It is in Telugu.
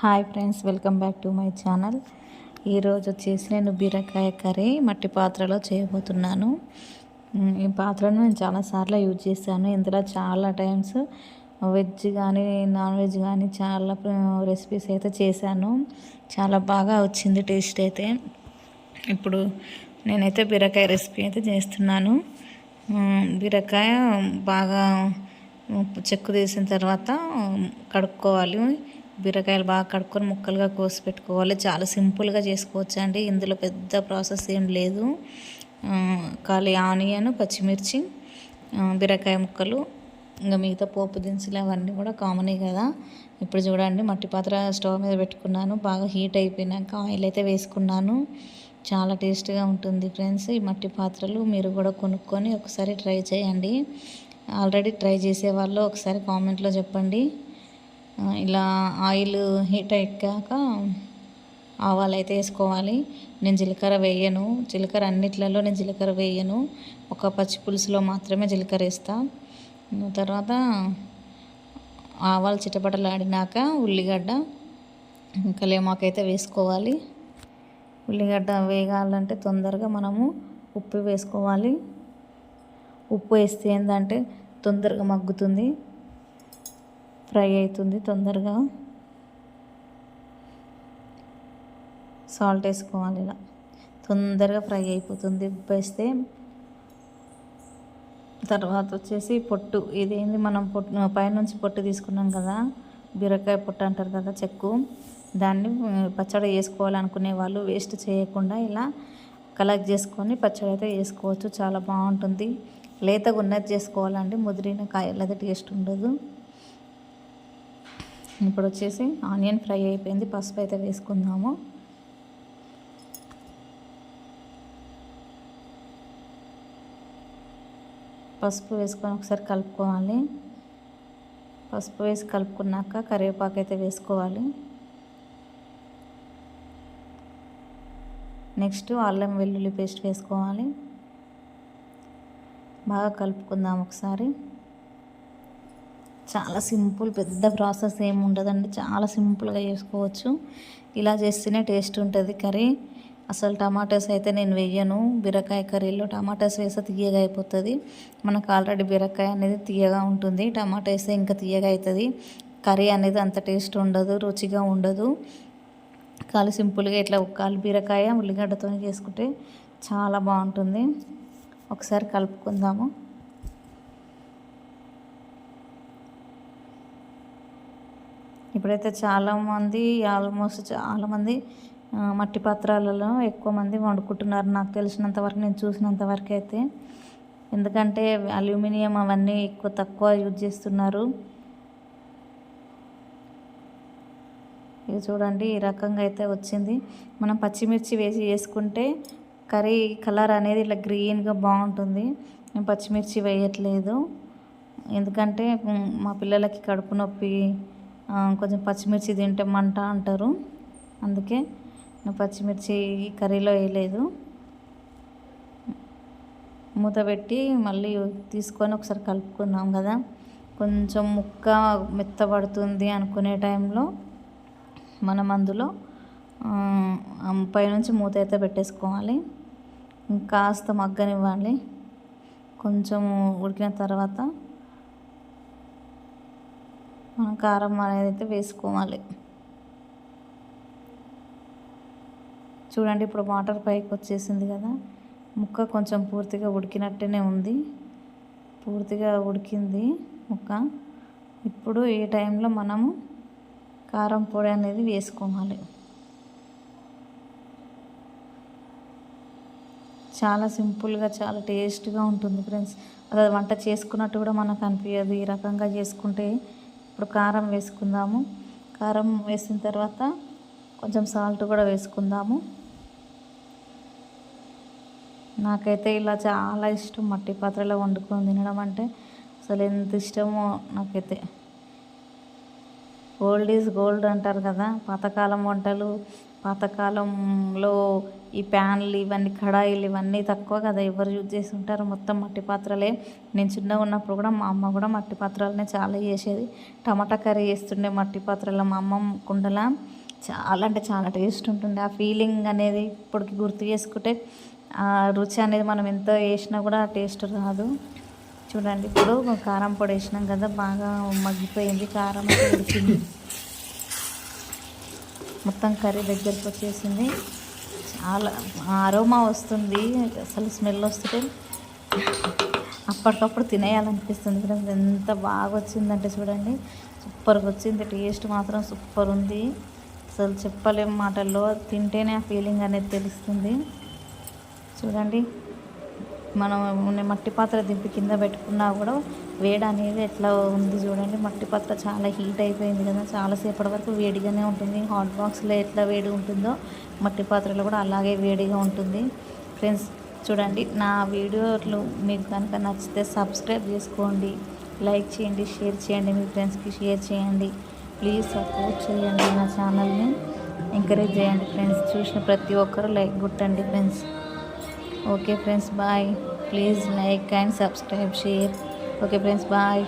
Hi friends welcome back to my channel. ఈరోజు వచ్చేసి నేను బీరకాయ కర్రీ మట్టి పాత్రలో చేయబోతున్నాను. ఈ పాత్రను నేను చాలాసార్లు యూజ్ చేశాను. ఇందులో చాలా టైమ్స్ వెజ్ కానీ నాన్ వెజ్ కానీ చాలా రెసిపీస్ అయితే చేశాను. చాలా బాగా వచ్చింది టేస్ట్ అయితే. ఇప్పుడు నేనైతే బీరకాయ రెసిపీ అయితే చేస్తున్నాను. బీరకాయ బాగా చెక్కు తీసిన తర్వాత కడుక్కోవాలి. బీరకాయలు బాగా కడుక్కొని ముక్కలుగా కోసి పెట్టుకోవాలి. చాలా సింపుల్గా చేసుకోవచ్చు అండి ఇందులో పెద్ద ప్రాసెస్ ఏం లేదు. ఖాళీ ఆనియన్ పచ్చిమిర్చి బీరకాయ ముక్కలు ఇంకా మిగతా పోపు దినుసులు అవన్నీ కూడా కామనే కదా. ఇప్పుడు చూడండి మట్టి పాత్ర స్టవ్ మీద పెట్టుకున్నాను. బాగా హీట్ అయిపోయినాక ఆయిల్ అయితే వేసుకున్నాను. చాలా టేస్ట్గా ఉంటుంది ఫ్రెండ్స్. ఈ మట్టి పాత్రలు మీరు కూడా కొనుక్కొని ఒకసారి ట్రై చేయండి. ఆల్రెడీ ట్రై చేసే వాళ్ళు ఒకసారి కామెంట్లో చెప్పండి. ఇలా ఆయిల్ హీట్ ఎక్కాక ఆవాలు అయితే వేసుకోవాలి. నేను జీలకర్ర వేయను. జీలకర్ర అన్నిట్లలో నేను జీలకర్ర వేయను. ఒక పచ్చి పులుసులో మాత్రమే జీలకర్ర వేస్తా. తర్వాత ఆవాలు చిటపటలాడినాక ఉల్లిగడ్డ కలేమాకు అయితే వేసుకోవాలి. ఉల్లిగడ్డ వేగాలంటే తొందరగా మనము ఉప్పు వేసుకోవాలి. ఉప్పు వేస్తే ఏంటంటే తొందరగా మగ్గుతుంది. ఫ్రై అవుతుంది తొందరగా. సాల్ట్ వేసుకోవాలి ఇలా. తొందరగా ఫ్రై అయిపోతుంది. ఉప్పు వేస్తే తర్వాత వచ్చేసి పొట్టు. ఇదేంది మనం పొట్టు పైనుంచి పొట్టు తీసుకున్నాం కదా బీరకాయ పొట్టు అంటారు కదా చెక్కు. దాన్ని పచ్చడి వేసుకోవాలనుకునే వాళ్ళు వేస్ట్ చేయకుండా ఇలా కలెక్ట్ చేసుకొని పచ్చడి అయితే వేసుకోవచ్చు. చాలా బాగుంటుంది. లేతగా ఉన్నది చేసుకోవాలండి. ముదిరిన కాయలు అయితే టేస్ట్ ఉండదు. ఇప్పుడు వచ్చేసి ఆనియన్ ఫ్రై అయిపోయింది పసుపు అయితే వేసుకుందాము. పసుపు వేసుకొని ఒకసారి కలుపుకోవాలి. పసుపు వేసి కలుపుకున్నాక కరివేపాకు అయితే వేసుకోవాలి. నెక్స్ట్ అల్లం వెల్లుల్లి పేస్ట్ వేసుకోవాలి. బాగా కలుపుకుందాం ఒకసారి. చాలా సింపుల్ పెద్ద ప్రాసెస్ ఏమి ఉండదండి చాలా సింపుల్గా చేసుకోవచ్చు. ఇలా చేస్తేనే టేస్ట్ ఉంటుంది కర్రీ. అసలు టమాటాస్ అయితే నేను వేయను బీరకాయ కర్రీలో టమాటాస్ వేస్తే తీయగా అయిపోతుంది. మనకు ఆల్రెడీ బీరకాయ అనేది తీయగా ఉంటుంది. టమాటా వేస్తే ఇంకా తీయగా అవుతుంది కర్రీ అనేది అంత టేస్ట్ ఉండదు రుచిగా ఉండదు. కాలు సింపుల్గా ఇట్లా ఒక్కలు బీరకాయ ఉల్లిగడ్డతో చేసుకుంటే చాలా బాగుంటుంది. ఒకసారి కలుపుకుందాము. ఇప్పుడైతే చాలామంది ఆల్మోస్ట్ చాలామంది మట్టి పాత్రలలో ఎక్కువ మంది వండుకుంటున్నారు. నాకు తెలిసినంత వరకు నేను చూసినంత వరకు అయితే. ఎందుకంటే అల్యూమినియం అవన్నీ ఎక్కువ తక్కువ యూజ్ చేస్తున్నారు. ఇది చూడండి ఈ రకంగా అయితే వచ్చింది. మనం పచ్చిమిర్చి వేసి చేసుకుంటే కర్రీ కలర్ అనేది ఇట్లా గ్రీన్గా బాగుంటుంది. నేను పచ్చిమిర్చి వేయట్లేదు. ఎందుకంటే మా పిల్లలకి కడుపు నొప్పి కొంచెం పచ్చిమిర్చి తింటే మంట అంటారు. అందుకే నేను పచ్చిమిర్చి కర్రీలో వేయలేదు. మూత పెట్టి మళ్ళీ తీసుకొని ఒకసారి కలుపుకున్నాం కదా. కొంచెం ముక్క మెత్తబడుతుంది అనుకునే టైంలో మనం అందులో పైనుంచి మూత అయితే పెట్టేసుకోవాలి. కాస్త మగ్గనివ్వాలి కొంచెం ఉడికిన తర్వాత మనం కారం అనేది అయితే వేసుకోవాలి. చూడండి ఇప్పుడు వాటర్ పైకి వచ్చేసింది కదా. ముక్క కొంచెం పూర్తిగా ఉడికినట్టేనే ఉంది. పూర్తిగా ఉడికింది ముక్క. ఇప్పుడు ఈ టైంలో మనము కారం పొడి అనేది వేసుకోవాలి. చాలా సింపుల్గా చాలా టేస్ట్గా ఉంటుంది ఫ్రెండ్స్. అది వంట చేసుకున్నట్టు కూడా మనకు అనిపించదు ఈ రకంగా చేసుకుంటే ఇప్పుడు కారం వేసుకుందాము. కారం వేసిన తర్వాత కొంచెం సాల్ట్ కూడా వేసుకుందాము. నాకైతే ఇలా చాలా ఇష్టం మట్టి పాత్రలో వండుకొని తినడం అంటే అసలు ఎంత ఇష్టమో నాకైతే. గోల్డ్ ఈజ్ గోల్డ్ అంటారు కదా పాతకాలం వంటలు పాతకాలంలో ఈ ప్యాన్లు ఇవన్నీ కడాయిలు ఇవన్నీ తక్కువ కదా ఎవరు యూజ్ చేసి ఉంటారు మొత్తం మట్టి పాత్రలే. నేను చిన్నగా ఉన్నప్పుడు కూడా మా అమ్మ కూడా మట్టి పాత్రలనే చాలా చేసేది. టమాటా కర్రీ చేస్తుండే మట్టి పాత్రలో మా అమ్మ కుండల. చాలా అంటే చాలా టేస్ట్ ఉంటుండే. ఆ ఫీలింగ్ అనేది ఇప్పటికి గుర్తు చేసుకుంటే ఆ రుచి అనేది మనం ఎంత వేసినా కూడా టేస్ట్ రాదు. చూడండి ఇప్పుడు కారం పొడి వేసినాం కదా బాగా మగ్గిపోయింది. కారం ఉడికింది. మొత్తం కర్రీ దగ్గరికి వచ్చేసింది. చాలా అరోమా వస్తుంది. అసలు స్మెల్ వస్తుంటే అప్పటికప్పుడు తినేయాలనిపిస్తుంది ఫ్రెండ్స్. ఎంత బాగా వచ్చిందంటే చూడండి. సూపర్గా వచ్చింది. టేస్ట్ మాత్రం సూపర్ ఉంది. అసలు చెప్పలేం మాటల్లో. తింటేనే ఆ ఫీలింగ్ అనేది తెలుస్తుంది. చూడండి. మనం మట్టి పాత్ర దింపి కింద పెట్టుకున్నా కూడా వేడి అనేది ఎట్లా ఉంది చూడండి. మట్టి పాత్ర చాలా హీట్ అయిపోయింది కదా. చాలాసేపటి వరకు వేడిగానే ఉంటుంది. హాట్ బాక్స్లో ఎట్లా వేడి ఉంటుందో మట్టి పాత్రలో కూడా అలాగే వేడిగా ఉంటుంది. ఫ్రెండ్స్ చూడండి నా వీడియోలు మీకు కనుక నచ్చితే సబ్స్క్రైబ్ చేసుకోండి. లైక్ చేయండి షేర్ చేయండి మీ ఫ్రెండ్స్కి షేర్ చేయండి. ప్లీజ్ సపోర్ట్ చేయండి నా ఛానల్ని. ఎంకరేజ్ చేయండి ఫ్రెండ్స్. చూసిన ప్రతి ఒక్కరు లైక్ కొట్టండి friends. Okay friends bye please like and subscribe share okay friends bye